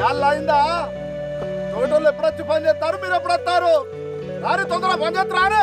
యాళ్ళ అయిందా? తోటోళ్ళు ఎప్పుడొచ్చి పని చేస్తారు? మీరు ఎప్పుడు వస్తారు రాని తొందరగా పని చేస్తారా?